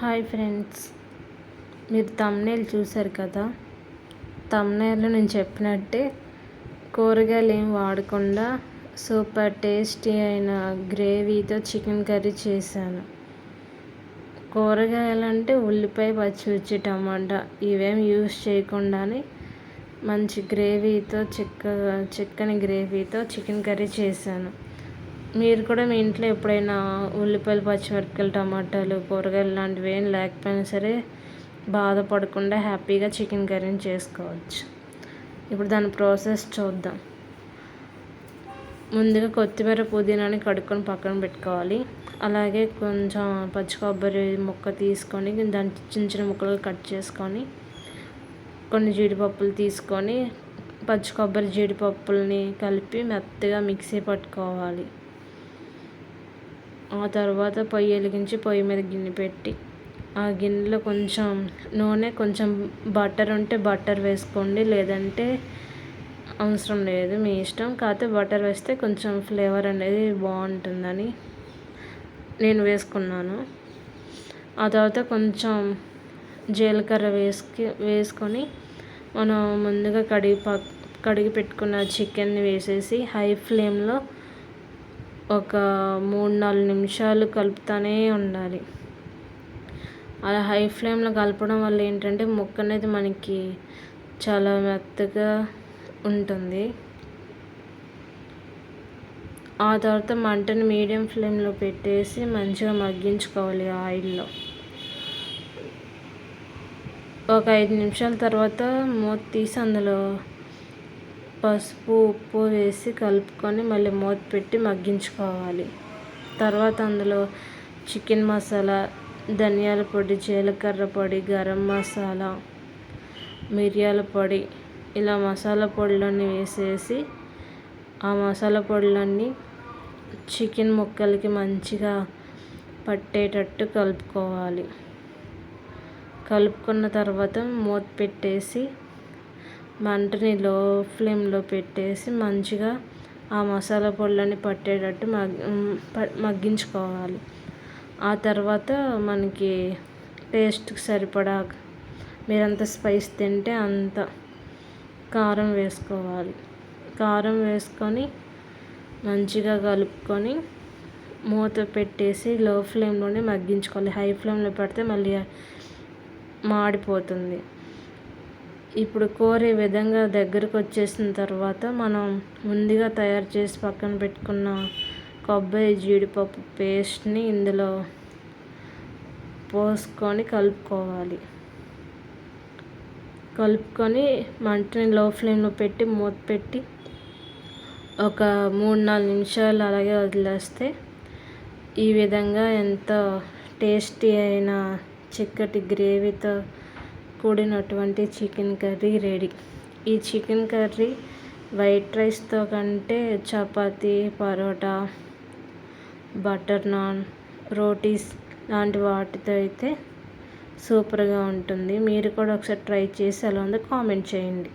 Hi friends. మీరు thumbnail చూసారు కదా? తమ్నేల్లో నేను చెప్పినట్టే కూరగాయలు ఏం వాడకుండా సూపర్ టేస్టీ అయిన గ్రేవీతో చికెన్ కర్రీ చేశాను. కూరగాయలు అంటే ఉల్లిపాయ పచ్చిమిర్చి టమాటా ఇవేం యూస్ చేయకుండానే మంచి గ్రేవీతో చిక్క చిక్కని గ్రేవీతో చికెన్ కర్రీ చేశాను. మీరు కూడా మీ ఇంట్లో ఎప్పుడైనా ఉల్లిపాయలు పచ్చిమిరపకాయలు టమాటాలు కూరగాయలు లాంటివి ఏం లేకపోయినా సరే బాధపడకుండా హ్యాపీగా చికెన్ కర్రీని చేసుకోవచ్చు. ఇప్పుడు దాని ప్రాసెస్ చూద్దాం. ముందుగా కొత్తిమీర పుదీనాని కడుక్కొని పక్కన పెట్టుకోవాలి. అలాగే కొంచెం పచ్చి కొబ్బరి ముక్క తీసుకొని దాన్ని చిన్న చిన్న ముక్కలు కట్ చేసుకొని కొన్ని జీడిపప్పులు తీసుకొని పచ్చి కొబ్బరి జీడిపప్పుల్ని కలిపి మెత్తగా మిక్సీ పట్టుకోవాలి. ఆ తర్వాత పొయ్యి వెలిగించి పొయ్యి మీద గిన్నె పెట్టి ఆ గిన్నెలో కొంచెం నూనె కొంచెం బటర్ ఉంటే బటర్ వేసుకోండి లేదంటే అవసరం లేదు మీ ఇష్టం. కాకపోతే బటర్ వేస్తే కొంచెం ఫ్లేవర్ అనేది బాగుంటుందని నేను వేసుకున్నాను. ఆ తర్వాత కొంచెం జీలకర్ర వేసుకి వేసుకొని మనం ముందుగా కడిగి కడిగి పెట్టుకున్న చికెన్ని వేసేసి హై ఫ్లేమ్లో ఒక మూడు నాలుగు నిమిషాలు కలుపుతూనే ఉండాలి. అలా హై ఫ్లేమ్లో కలపడం వల్ల ఏంటంటే ముక్క అనేది మనకి చాలా మెత్తగా ఉంటుంది. ఆ తర్వాత మంటను మీడియం ఫ్లేమ్లో పెట్టేసి మంచిగా మగ్గించుకోవాలి ఆయిల్లో. ఒక ఐదు నిమిషాల తర్వాత మూత తీసి అందులో పసుపు ఉప్పు వేసి కలుపుకొని మళ్ళీ మూత పెట్టి మగ్గించుకోవాలి. తర్వాత అందులో చికెన్ మసాలా ధనియాల పొడి జీలకర్ర పొడి గరం మసాలా మిరియాల పొడి ఇలా మసాలా పొడులన్నీ వేసేసి ఆ మసాలా పొడులన్నీ చికెన్ ముక్కలకి మంచిగా పట్టేటట్టు కలుపుకోవాలి. కలుపుకున్న తర్వాత మూత పెట్టేసి మంటని లో ఫ్లేమ్లో పెట్టేసి మంచిగా ఆ మసాలా పొడులన్నీ పట్టేటట్టు మగ్గించుకోవాలి. ఆ తర్వాత మనకి టేస్ట్కి సరిపడా మీరంత స్పైస్ తింటే అంత కారం వేసుకోవాలి. కారం వేసుకొని మంచిగా కలుపుకొని మూత పెట్టేసి లో ఫ్లేమ్లోనే మగ్గించుకోవాలి. హై ఫ్లేమ్లో పెడితే మళ్ళీ మాడిపోతుంది. ఇప్పుడు కూర ఈ విధంగా దగ్గరకు వచ్చేసిన తర్వాత మనం ముందుగా తయారు చేసి పక్కన పెట్టుకున్న కొబ్బరి జీడిపప్పు పేస్ట్ని ఇందులో పోసుకొని కలుపుకోవాలి. కలుపుకొని మంటని లో ఫ్లేమ్లో పెట్టి మూత పెట్టి ఒక మూడు నాలుగు నిమిషాలు అలాగే వదిలేస్తే ఈ విధంగా ఎంతో టేస్టీ అయిన చిక్కటి గ్రేవీతో కూడినటువంటి చికెన్ కర్రీ రెడీ. ఈ చికెన్ కర్రీ వైట్ రైస్తో కంటే చపాతీ పరోటా బటర్ నాన్ రోటీస్ లాంటి వాటితో అయితే సూపర్గా ఉంటుంది. మీరు కూడా ఒకసారి ట్రై చేసి ఎలా ఉందో కామెంట్ చేయండి.